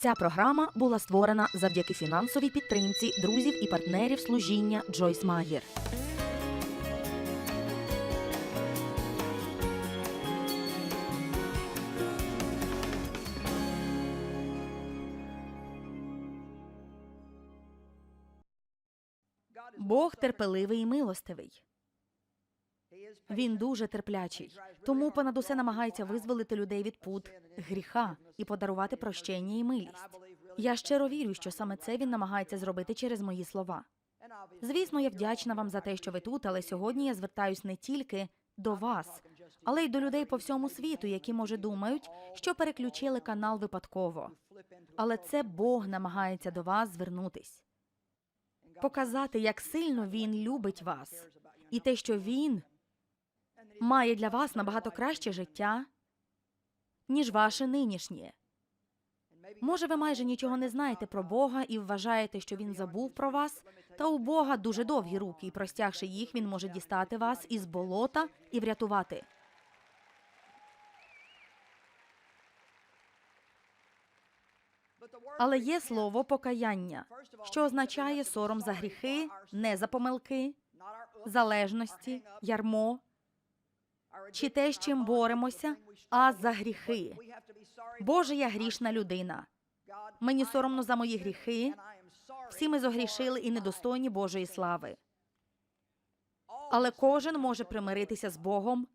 Ця програма була створена завдяки фінансовій підтримці друзів і партнерів служіння Джойс Магір. Бог терпеливий і милостивий. Він дуже терплячий, тому понад усе намагається визволити людей від пут гріха і подарувати прощення і милість. Я щиро вірю, що саме це він намагається зробити через мої слова. Звісно, я вдячна вам за те, що ви тут, але сьогодні я звертаюсь не тільки до вас, але й до людей по всьому світу, які може думають, що переключили канал випадково. Але це Бог намагається до вас звернутись, показати, як сильно він любить вас, і те, що він має для вас набагато краще життя, ніж ваше нинішнє. Може, ви майже нічого не знаєте про Бога і вважаєте, що він забув про вас, та у Бога дуже довгі руки, і простягши їх, він може дістати вас із болота і врятувати. Але є слово покаяння, що означає сором за гріхи, не за помилки, залежності, ярмо чи те, з чим боремося, а за гріхи. Боже, я грішна людина. Мені соромно за мої гріхи. Всі ми зогрішили і недостойні Божої слави. Але кожен може примиритися з Богом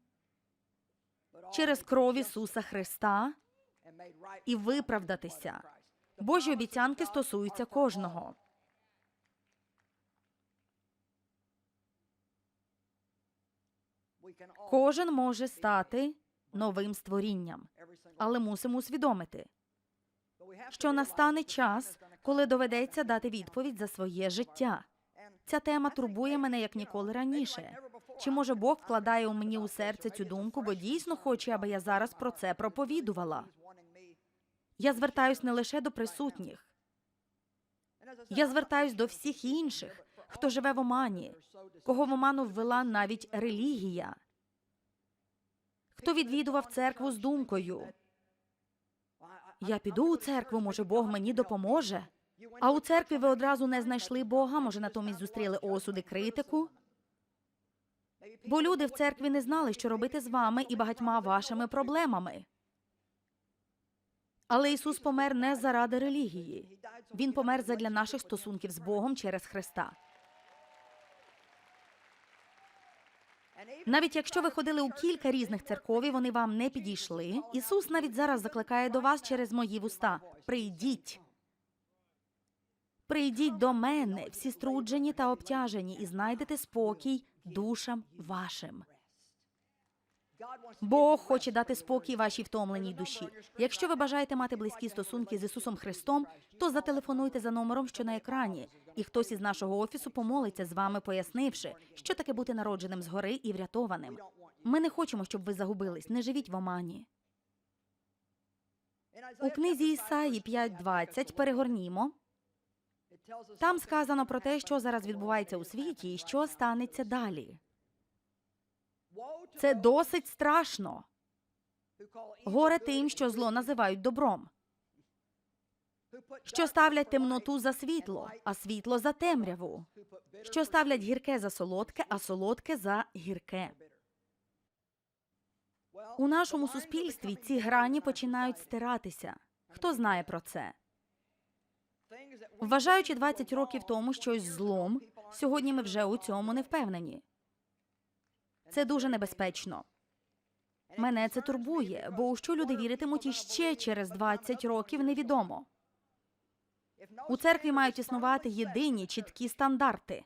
через кров Ісуса Христа і виправдатися. Божі обіцянки стосуються кожного. Кожен може стати новим створінням, але мусимо усвідомити, що настане час, коли доведеться дати відповідь за своє життя. Ця тема турбує мене як ніколи раніше. Чи може Бог вкладає у мені у серце цю думку, бо дійсно хоче, аби я зараз про це проповідувала? Я звертаюсь не лише до присутніх, я звертаюсь до всіх інших, хто живе в омані, кого в оману ввела навіть релігія, хто відвідував церкву з думкою. Я піду у церкву, може, Бог мені допоможе. А у церкві ви одразу не знайшли Бога, може, натомість зустріли осуди, критику. Бо люди в церкві не знали, що робити з вами і багатьма вашими проблемами. Але Ісус помер не заради релігії. Він помер задля наших стосунків з Богом через Христа. Навіть якщо ви ходили у кілька різних церков, і вони вам не підійшли. Ісус навіть зараз закликає до вас через мої вуста: прийдіть. Прийдіть до мене, всі струджені та обтяжені, і знайдете спокій душам вашим. Бог хоче дати спокій вашій втомленій душі. Якщо ви бажаєте мати близькі стосунки з Ісусом Христом, то зателефонуйте за номером, що на екрані, і хтось із нашого офісу помолиться з вами, пояснивши, що таке бути народженим згори і врятованим. Ми не хочемо, щоб ви загубились. Не живіть в омані. У книзі Ісаї 5.20 перегорнімо. Там сказано про те, що зараз відбувається у світі і що станеться далі. Це досить страшно. Горе тим, що зло називають добром, що ставлять темноту за світло, а світло за темряву, що ставлять гірке за солодке, а солодке за гірке. У нашому суспільстві ці грані починають стиратися. Хто знає про це? Вважаючи 20 років тому щось злом, сьогодні ми вже у цьому не впевнені. Це дуже небезпечно. Мене це турбує, бо у що люди віритимуть іще через 20 років, невідомо. У церкві мають існувати єдині чіткі стандарти.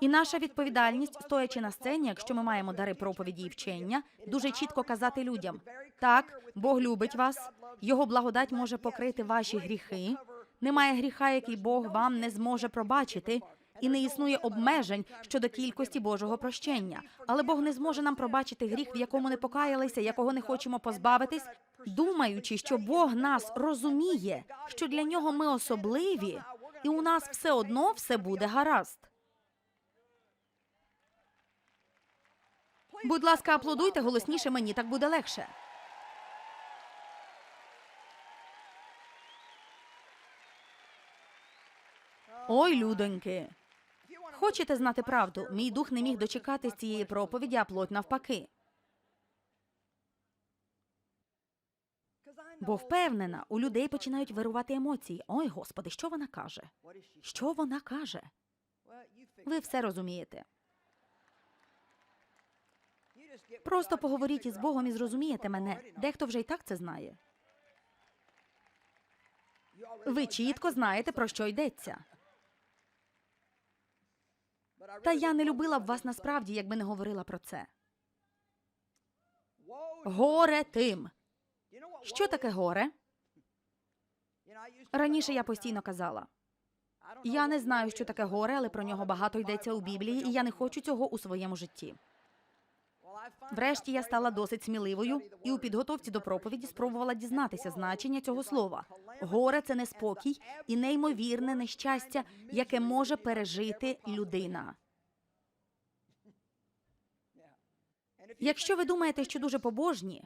І наша відповідальність, стоячи на сцені, якщо ми маємо дари проповіді і вчення, дуже чітко казати людям: так, Бог любить вас, його благодать може покрити ваші гріхи. Немає гріха, який Бог вам не зможе пробачити, і не існує обмежень щодо кількості Божого прощення. Але Бог не зможе нам пробачити гріх, в якому не покаялися, якого не хочемо позбавитись, думаючи, що Бог нас розуміє, що для нього ми особливі, і у нас все одно все буде гаразд. Будь ласка, аплодуйте голосніше мені, так буде легше. Ой, людоньки. Хочете знати правду? Мій дух не міг дочекатись цієї проповіді, а плоть навпаки. Бо впевнена, у людей починають вирувати емоції. Ой, господи, що вона каже? Що вона каже? Ви все розумієте. Просто поговоріть із Богом і зрозумієте мене. Дехто вже й так це знає. Ви чітко знаєте, про що йдеться. Та я не любила б вас насправді, якби не говорила про це. Горе тим. Що таке горе? Раніше я постійно казала. Я не знаю, що таке горе, але про нього багато йдеться у Біблії, і я не хочу цього у своєму житті. Врешті я стала досить сміливою і у підготовці до проповіді спробувала дізнатися значення цього слова. Горе це неспокій і неймовірне нещастя, яке може пережити людина. Якщо ви думаєте, що дуже побожні,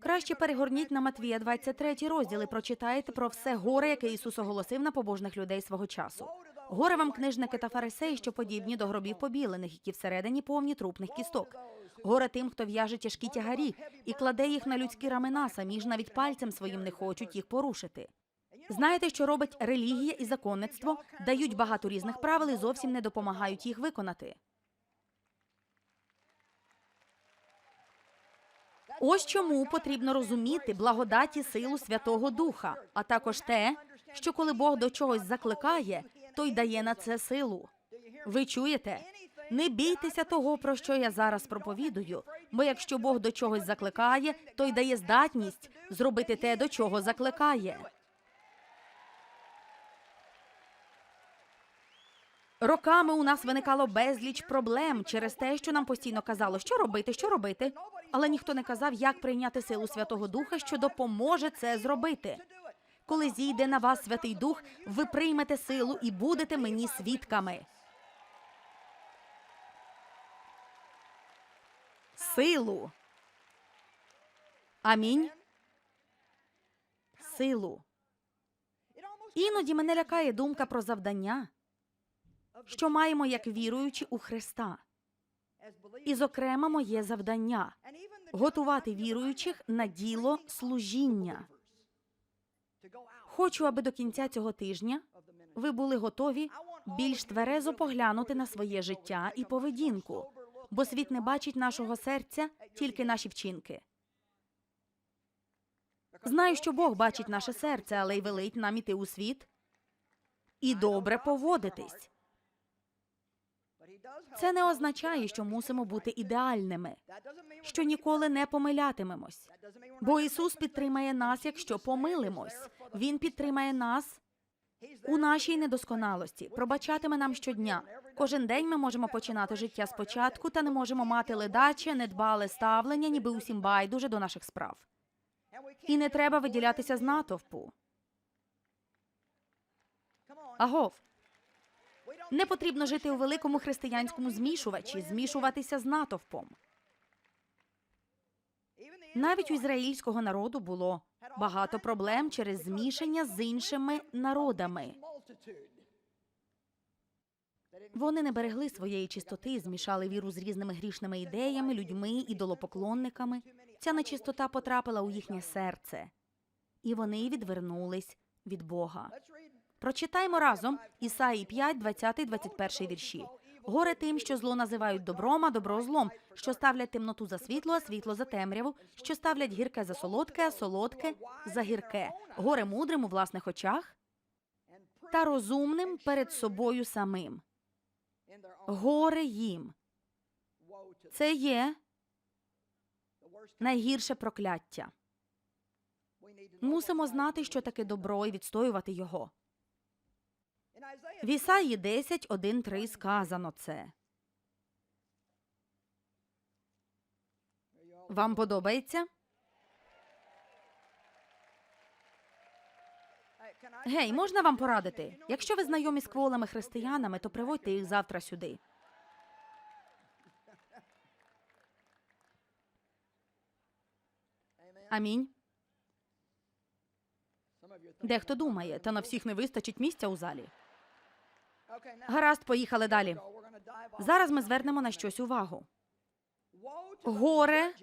краще перегорніть на Матвія 23 розділ і прочитайте про все горе, яке Ісус оголосив на побожних людей свого часу. Горе вам, книжники та фарисеї, що подібні до гробів побілених, які всередині повні трупних кісток. Горе тим, хто в'яже тяжкі тягарі і кладе їх на людські рамена, самі ж навіть пальцем своїм не хочуть їх порушити. Знаєте, що робить релігія і законництво? Дають багато різних правил і зовсім не допомагають їх виконати. Ось чому потрібно розуміти благодаті силу Святого Духа, а також те, що коли Бог до чогось закликає, то й дає на це силу. Ви чуєте? Не бійтеся того, про що я зараз проповідую, бо якщо Бог до чогось закликає, то й дає здатність зробити те, до чого закликає. Роками у нас виникало безліч проблем через те, що нам постійно казало, що робити, що робити. Але ніхто не казав, як прийняти силу Святого Духа, що допоможе це зробити. Коли зійде на вас Святий Дух, ви приймете силу і будете мені свідками. Силу. Амінь. Силу. Іноді мене лякає думка про завдання, що маємо як віруючі у Христа. І, зокрема, моє завдання готувати віруючих на діло служіння. Хочу, аби до кінця цього тижня ви були готові більш тверезо поглянути на своє життя і поведінку, бо світ не бачить нашого серця, тільки наші вчинки. Знаю, що Бог бачить наше серце, але й велить нам іти у світ і добре поводитись. Це не означає, що мусимо бути ідеальними, що ніколи не помилятимемось. Бо Ісус підтримає нас, якщо помилимось. Він підтримає нас у нашій недосконалості, пробачатиме нам щодня. Кожен день ми можемо починати життя спочатку та не можемо мати ледаче, недбале ставлення, ніби усім байдуже до наших справ. І не треба виділятися з натовпу. Агов. Не потрібно жити у великому християнському змішувачі, змішуватися з натовпом. Навіть у ізраїльського народу було багато проблем через змішання з іншими народами. Вони не берегли своєї чистоти, змішали віру з різними грішними ідеями, людьми, ідолопоклонниками. Ця нечистота потрапила у їхнє серце, і вони відвернулись від Бога. Прочитаймо разом Ісаї 5, 20, 21 вірші. Горе тим, що зло називають добром, а добро злом, що ставлять темноту за світло, а світло за темряву, що ставлять гірке за солодке, а солодке за гірке. Горе мудрим у власних очах та розумним перед собою самим. Горе їм. Це є найгірше прокляття. Мусимо знати, що таке добро, і відстоювати його. В Ісаї 10, 1, 3 сказано це. Вам подобається? Гей, можна вам порадити? Якщо ви знайомі з кволими християнами, то приводьте їх завтра сюди. Амінь. Дехто думає, та на всіх не вистачить місця у залі. Гаразд, поїхали далі. Зараз ми звернемо на щось увагу. Горе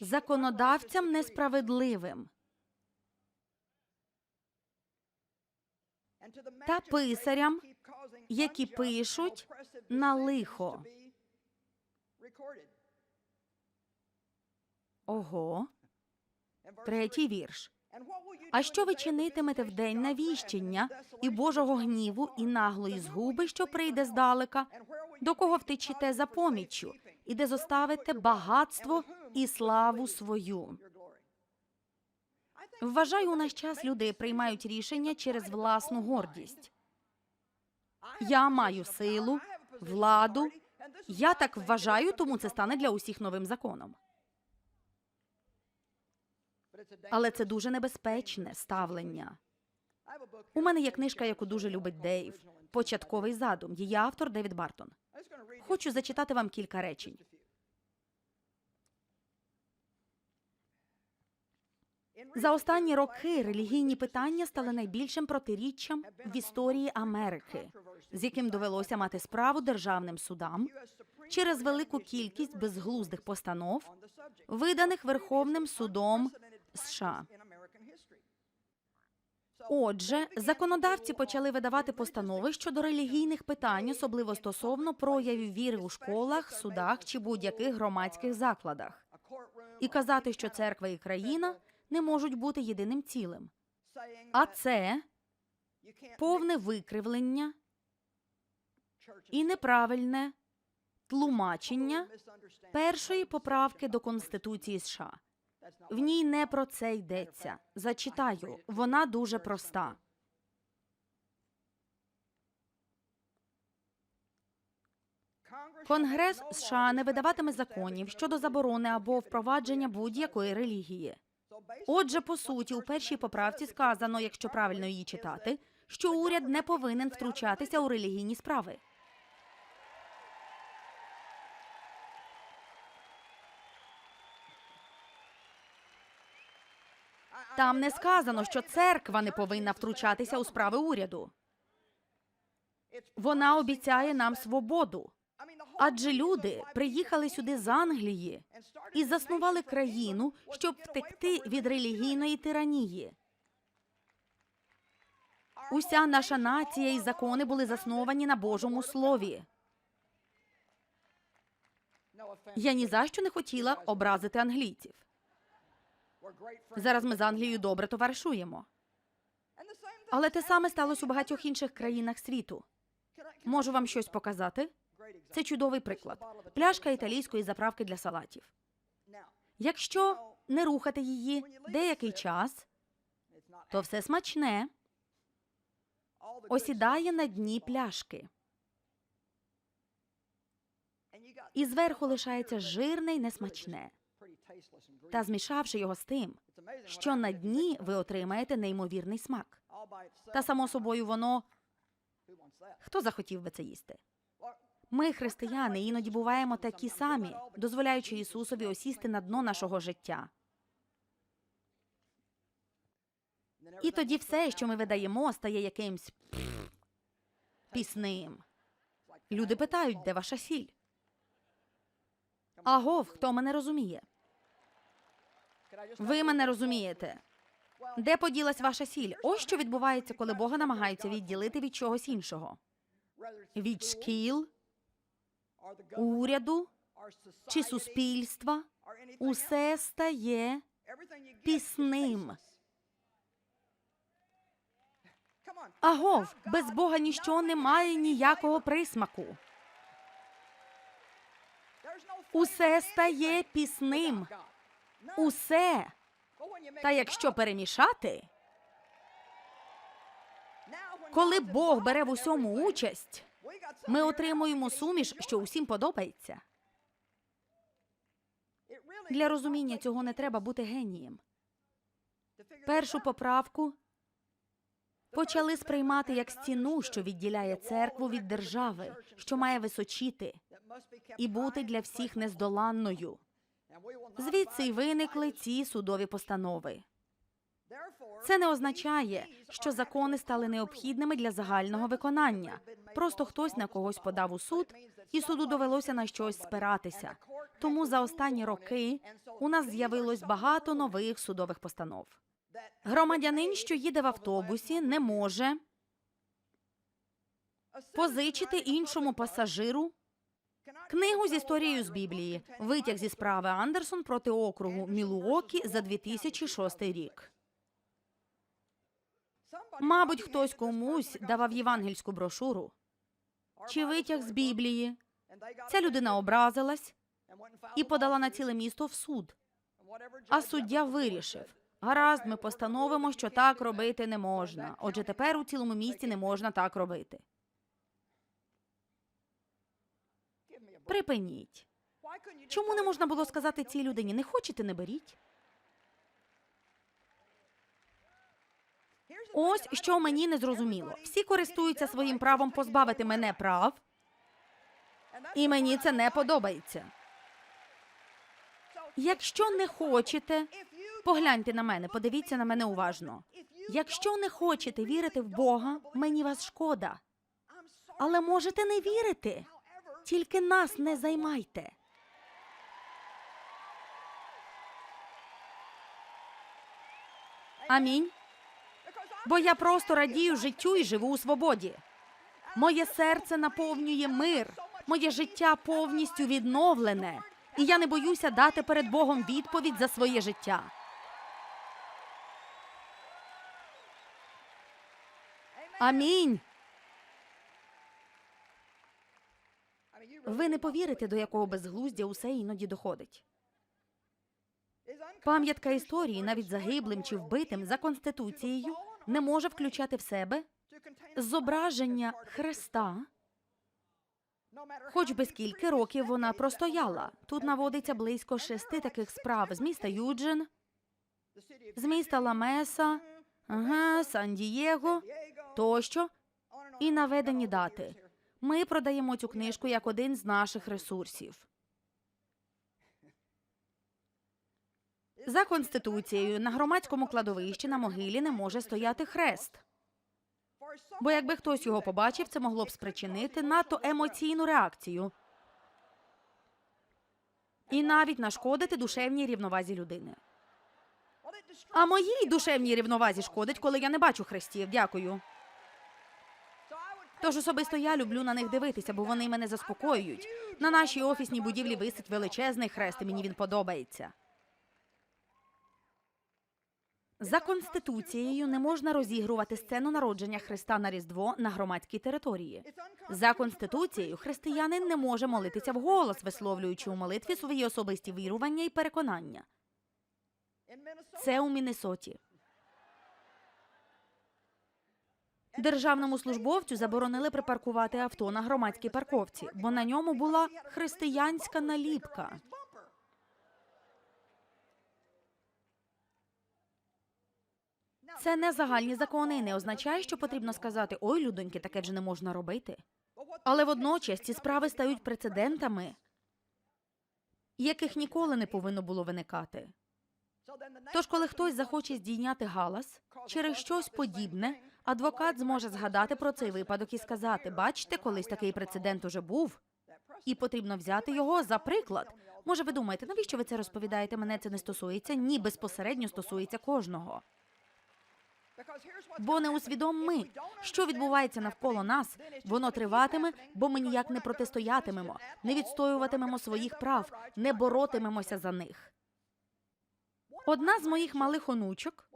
Законодавцям несправедливим та писарям, які пишуть на лихо. Ого, третій вірш. А що ви чинитимете в день навіщення і Божого гніву, і наглої згуби, що прийде здалека? До кого втечете за поміччю, і де зоставите багатство і славу свою? Вважаю, у наш час люди приймають рішення через власну гордість. Я маю силу, владу. Я так вважаю, тому це стане для усіх новим законом. Але це дуже небезпечне ставлення. У мене є книжка, яку дуже любить Дейв. Початковий задум. Її автор Девід Бартон. Хочу зачитати вам кілька речень. За останні роки релігійні питання стали найбільшим протиріччям в історії Америки, з яким довелося мати справу державним судам через велику кількість безглуздих постанов, виданих Верховним судом США. Отже, законодавці почали видавати постанови щодо релігійних питань, особливо стосовно проявів віри у школах, судах чи будь-яких громадських закладах, і казати, що церква і країна не можуть бути єдиним цілим. А це повне викривлення і неправильне тлумачення першої поправки до Конституції США. В ній не про це йдеться. Зачитаю, вона дуже проста. Конгрес США не видаватиме законів щодо заборони або впровадження будь-якої релігії. Отже, по суті, у першій поправці сказано, якщо правильно її читати, що уряд не повинен втручатися у релігійні справи. Там не сказано, що церква не повинна втручатися у справи уряду. Вона обіцяє нам свободу. Адже люди приїхали сюди з Англії і заснували країну, щоб втекти від релігійної тиранії. Уся наша нація і закони були засновані на Божому слові. Я ні за що не хотіла образити англійців. Зараз ми з Англією добре товаришуємо. Але те саме сталося у багатьох інших країнах світу. Можу вам щось показати? Це чудовий приклад. Пляшка італійської заправки для салатів. Якщо не рухати її деякий час, то все смачне осідає на дні пляшки. І зверху лишається жирне й несмачне. Та змішавши його з тим, що на дні ви отримаєте неймовірний смак. Та само собою воно хто захотів би це їсти? Ми, християни, іноді буваємо такі самі, дозволяючи Ісусові осісти на дно нашого життя. І тоді все, що ми видаємо, стає якимсь пісним. Люди питають, де ваша сіль? Агов, хто мене розуміє? Ви мене розумієте. Де поділась ваша сіль? Ось що відбувається, коли Бога намагаються відділити від чогось іншого. Від шкіл, уряду чи суспільства усе стає пісним. Агов, без Бога ніщо не має ніякого присмаку. Усе стає пісним. Усе. Та якщо перемішати, коли Бог бере в усьому участь, ми отримуємо суміш, що усім подобається. Для розуміння цього не треба бути генієм. Першу поправку почали сприймати як стіну, що відділяє церкву від держави, що має височіти і бути для всіх нездоланною. Звідси й виникли ці судові постанови. Це не означає, що закони стали необхідними для загального виконання. Просто хтось на когось подав у суд, і суду довелося на щось спиратися. Тому за останні роки у нас з'явилось багато нових судових постанов. Громадянин, що їде в автобусі, не може позичити іншому пасажиру книгу з історією з Біблії, витяг зі справи Андерсон проти округу Мілуокі за 2006 рік. Мабуть, хтось комусь давав євангельську брошуру чи витяг з Біблії. Ця людина образилась і подала на ціле місто в суд. А суддя вирішив: гаразд, ми постановимо, що так робити не можна. Отже, тепер у цілому місті не можна так робити. Припиніть. Чому не можна було сказати цій людині? Не хочете, не беріть. Ось що мені не зрозуміло. Всі користуються своїм правом позбавити мене прав, і мені це не подобається. Якщо не хочете, погляньте на мене, подивіться на мене уважно. Якщо не хочете вірити в Бога, мені вас шкода. Але можете не вірити. Тільки нас не займайте. Амінь. Бо я просто радію життю і живу у свободі. Моє серце наповнює мир, моє життя повністю відновлене, і я не боюся дати перед Богом відповідь за своє життя. Амінь. Ви не повірите, до якого безглуздя усе іноді доходить. Пам'ятка історії, навіть загиблим чи вбитим за конституцією, не може включати в себе зображення Христа, хоч би скільки років вона простояла. Тут наводиться близько шести таких справ з міста Юджин, з міста Ламеса, ага, Сан-Дієго тощо, і наведені дати. Ми продаємо цю книжку як один з наших ресурсів. За конституцією на громадському кладовищі на могилі не може стояти хрест. Бо якби хтось його побачив, це могло б спричинити надто емоційну реакцію і навіть нашкодити душевній рівновазі людини. А моїй душевній рівновазі шкодить, коли я не бачу хрестів. Дякую. Тож особисто я люблю на них дивитися, бо вони мене заспокоюють. На нашій офісній будівлі висить величезний хрест, і мені він подобається. За конституцією не можна розігрувати сцену народження Христа на Різдво на громадській території. За конституцією християнин не може молитися вголос, висловлюючи у молитві свої особисті вірування і переконання. Це у Міннесоті. Державному службовцю заборонили припаркувати авто на громадській парковці, бо на ньому була християнська наліпка. Це не загальні закони і не означає, що потрібно сказати ой, людоньки, таке вже не можна робити. Але водночас ці справи стають прецедентами, яких ніколи не повинно було виникати. Тож, коли хтось захоче здійняти галас через щось подібне, адвокат зможе згадати про цей випадок і сказати: бачите, колись такий прецедент уже був, і потрібно взяти його за приклад. Може, ви думаєте, навіщо ви це розповідаєте? Мене це не стосується? Ні, безпосередньо стосується кожного. Бо не усвідомимо, що відбувається навколо нас, воно триватиме, бо ми ніяк не протистоятимемо, не відстоюватимемо своїх прав, не боротимемося за них. Одна з моїх малих онучок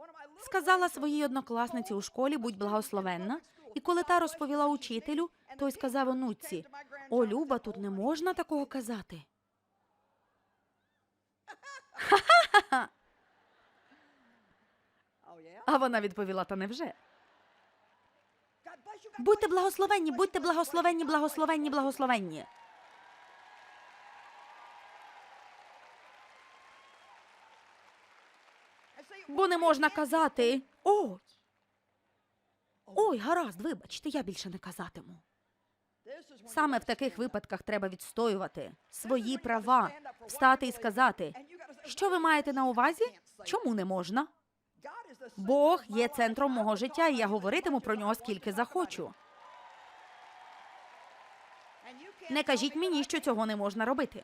сказала своїй однокласниці у школі будь благословенна, і коли та розповіла учителю, той сказав онуці: О, Люба, тут не можна такого казати. Ха-ха-ха! А вона відповіла: Та невже? Будьте благословенні, будьте благословенні, благословенні, благословенні. Бо не можна казати ой. Ой, гаразд, вибачте, я більше не казатиму. Саме в таких випадках треба відстоювати свої права, встати і сказати, що ви маєте на увазі? Чому не можна? Бог є центром мого життя, і я говоритиму про нього скільки захочу. Не кажіть мені, що цього не можна робити.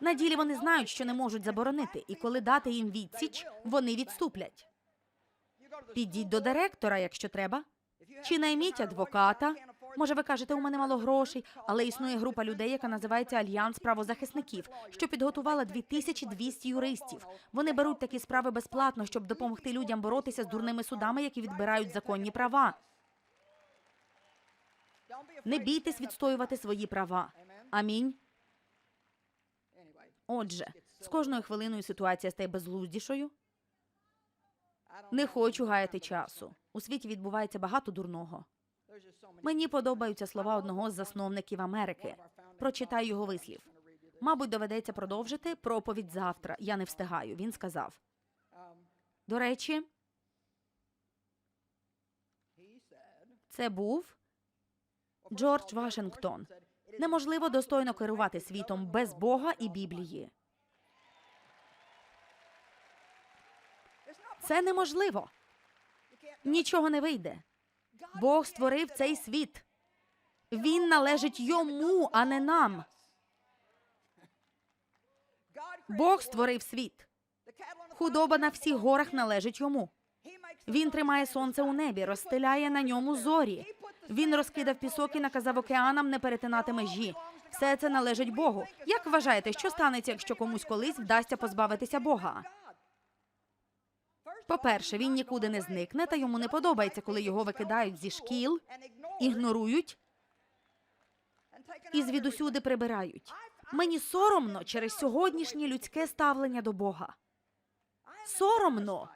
На ділі вони знають, що не можуть заборонити, і коли дати їм відсіч, вони відступлять. Підіть до директора, якщо треба. Чи найміть адвоката? Може, ви кажете, у мене мало грошей, але існує група людей, яка називається Альянс правозахисників, що підготувала 2200 юристів. Вони беруть такі справи безплатно, щоб допомогти людям боротися з дурними судами, які відбирають законні права. Не бійтесь відстоювати свої права. Амінь. Отже, з кожною хвилиною ситуація стає безглуздішою. Не хочу гаяти часу. У світі відбувається багато дурного. Мені подобаються слова одного з засновників Америки. Прочитаю його вислів. Мабуть, доведеться продовжити проповідь завтра. Я не встигаю. Він сказав. До речі, це був Джордж Вашингтон. Неможливо достойно керувати світом без Бога і Біблії. Це неможливо. Нічого не вийде. Бог створив цей світ. Він належить йому, а не нам. Бог створив світ. Худоба на всіх горах належить йому. Він тримає сонце у небі, розстеляє на ньому зорі. Він розкидав пісок і наказав океанам не перетинати межі. Все це належить Богу. Як вважаєте, що станеться, якщо комусь колись вдасться позбавитися Бога? По-перше, він нікуди не зникне, та йому не подобається, коли його викидають зі шкіл, ігнорують і звідусюди прибирають. Мені соромно через сьогоднішнє людське ставлення до Бога. Соромно.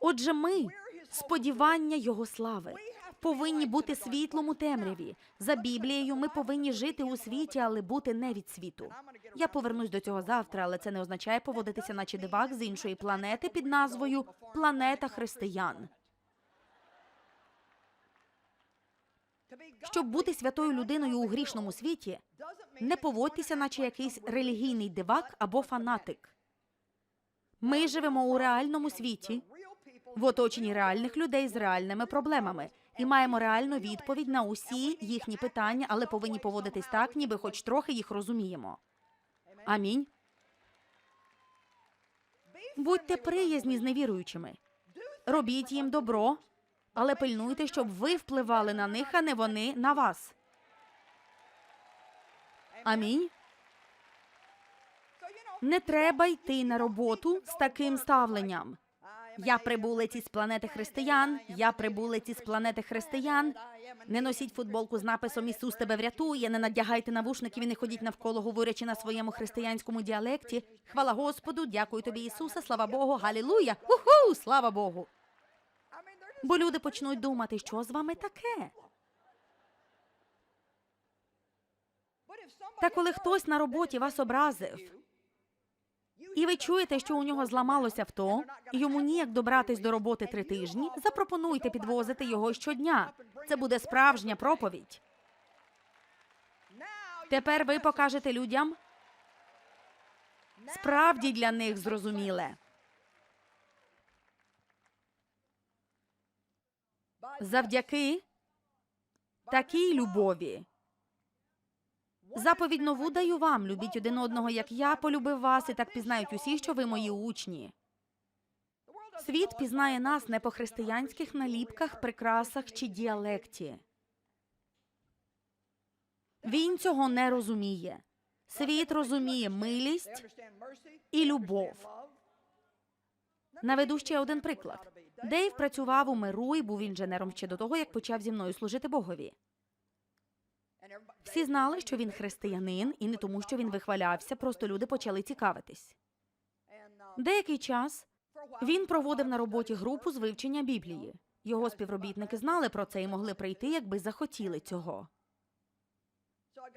Отже, ми сподівання Його слави. Повинні бути світлом у темряві. За Біблією ми повинні жити у світі, але бути не від світу. Я повернусь до цього завтра, але це не означає поводитися, наче дивак з іншої планети під назвою Планета Християн. Щоб бути святою людиною у грішному світі, не поводьтеся, наче якийсь релігійний дивак або фанатик. Ми живемо у реальному світі, в оточенні реальних людей з реальними проблемами, і маємо реальну відповідь на усі їхні питання, але повинні поводитись так, ніби хоч трохи їх розуміємо. Амінь. Будьте приязні з невіруючими. Робіть їм добро, але пильнуйте, щоб ви впливали на них, а не вони на вас. Амінь. Не треба йти на роботу з таким ставленням. Я прибулець із планети християн. Я прибулець із планети християн. Не носіть футболку з написом Ісус тебе врятує, не надягайте навушників і не ходіть навколо, говорячи на своєму християнському діалекті. Хвала Господу, дякую тобі, Ісусе, слава Богу, галілуя! Уху! Слава Богу! Бо люди почнуть думати, що з вами таке. Та коли хтось на роботі вас образив, і ви чуєте, що у нього зламалося авто, йому ніяк добратись до роботи три тижні, запропонуйте підвозити його щодня. Це буде справжня проповідь. Тепер ви покажете людям справді для них зрозуміле. Завдяки такій любові. Заповідь нову даю вам. Любіть один одного, як я полюбив вас, і так пізнають усі, що ви мої учні. Світ пізнає нас не по християнських наліпках, прикрасах чи діалекті. Він цього не розуміє. Світ розуміє милість і любов. Наведу ще один приклад. Дейв працював у миру і був інженером ще до того, як почав зі мною служити Богові. Всі знали, що він християнин, і не тому, що він вихвалявся, просто люди почали цікавитись. Деякий час він проводив на роботі групу з вивчення Біблії. Його співробітники знали про це і могли прийти, якби захотіли цього.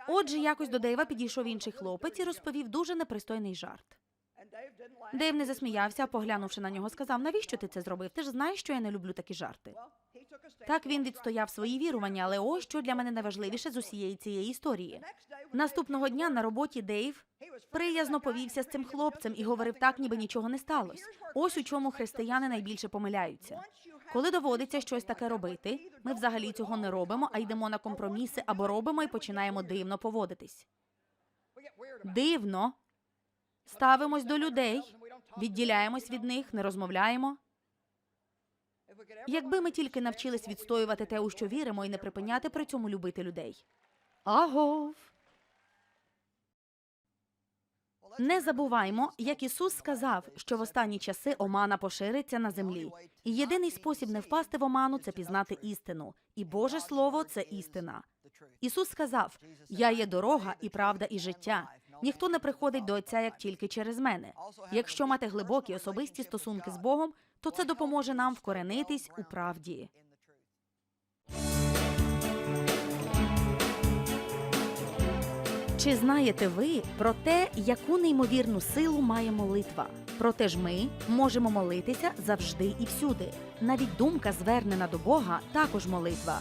Отже, якось до Дейва підійшов інший хлопець і розповів дуже непристойний жарт. Дейв не засміявся, а поглянувши на нього, сказав: навіщо ти це зробив? Ти ж знаєш, що я не люблю такі жарти. Так він відстояв свої вірування, але ось що для мене найважливіше з усієї цієї історії. Наступного дня на роботі Дейв приязно повівся з цим хлопцем і говорив так, ніби нічого не сталося. Ось у чому християни найбільше помиляються. Коли доводиться щось таке робити, ми взагалі цього не робимо, а йдемо на компроміси або робимо і починаємо дивно поводитись. Дивно. Ставимось до людей, відділяємось від них, не розмовляємо. Якби ми тільки навчились відстоювати те, у що віримо, і не припиняти при цьому любити людей. Агов. Не забуваймо, як Ісус сказав, що в останні часи омана пошириться на землі. І єдиний спосіб не впасти в оману це пізнати істину. І Боже Слово це істина. Ісус сказав: Я є дорога і правда, і життя. Ніхто не приходить до Отця як тільки через мене. Якщо мати глибокі особисті стосунки з Богом, то це допоможе нам вкоренитись у правді. Чи знаєте ви про те, яку неймовірну силу має молитва? Проте ж ми можемо молитися завжди і всюди. Навіть думка, звернена до Бога, також молитва.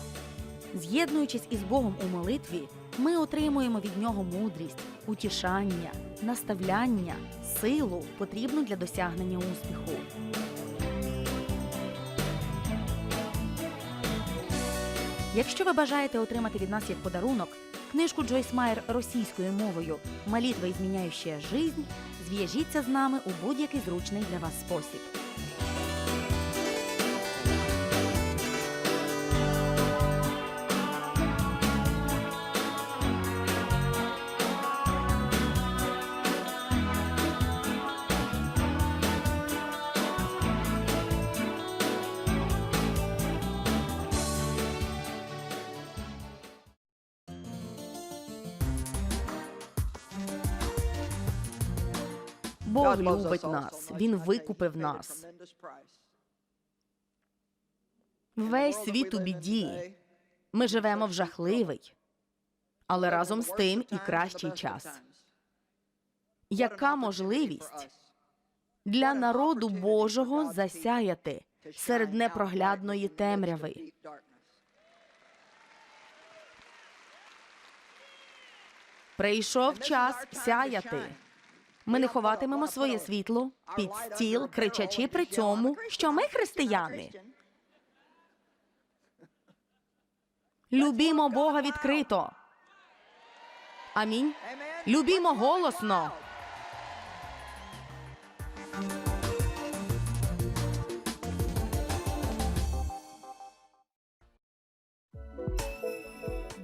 З'єднуючись із Богом у молитві, ми отримуємо від нього мудрість, утішання, наставляння, силу, потрібну для досягнення успіху. Якщо ви бажаєте отримати від нас як подарунок книжку Джойс Майер російською мовою «Молитва, зміняюча жизнь», зв'яжіться з нами у будь-який зручний для вас спосіб. Бог любить нас, Він викупив нас. Весь світ у біді. Ми живемо в жахливий, але разом з тим і кращий час. Яка можливість для народу Божого засяяти серед непроглядної темряви? Прийшов час сяяти. Ми не ховатимемо своє світло під стіл, кричачи при цьому, що ми християни. Любімо Бога відкрито. Амінь. Любімо голосно.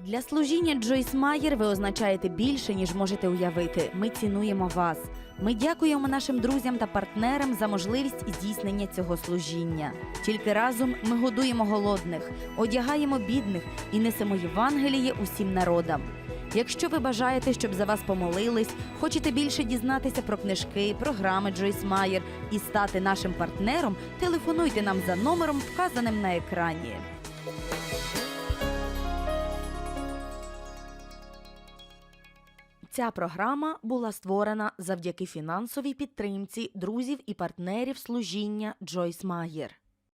Для служіння Джойс Майер ви означаєте більше, ніж можете уявити. Ми цінуємо вас. Ми дякуємо нашим друзям та партнерам за можливість здійснення цього служіння. Тільки разом ми годуємо голодних, одягаємо бідних і несемо Євангеліє усім народам. Якщо ви бажаєте, щоб за вас помолились, хочете більше дізнатися про книжки, програми Джойс Майер і стати нашим партнером, телефонуйте нам за номером, вказаним на екрані. Ця програма була створена завдяки фінансовій підтримці друзів і партнерів служіння Джойс Майер.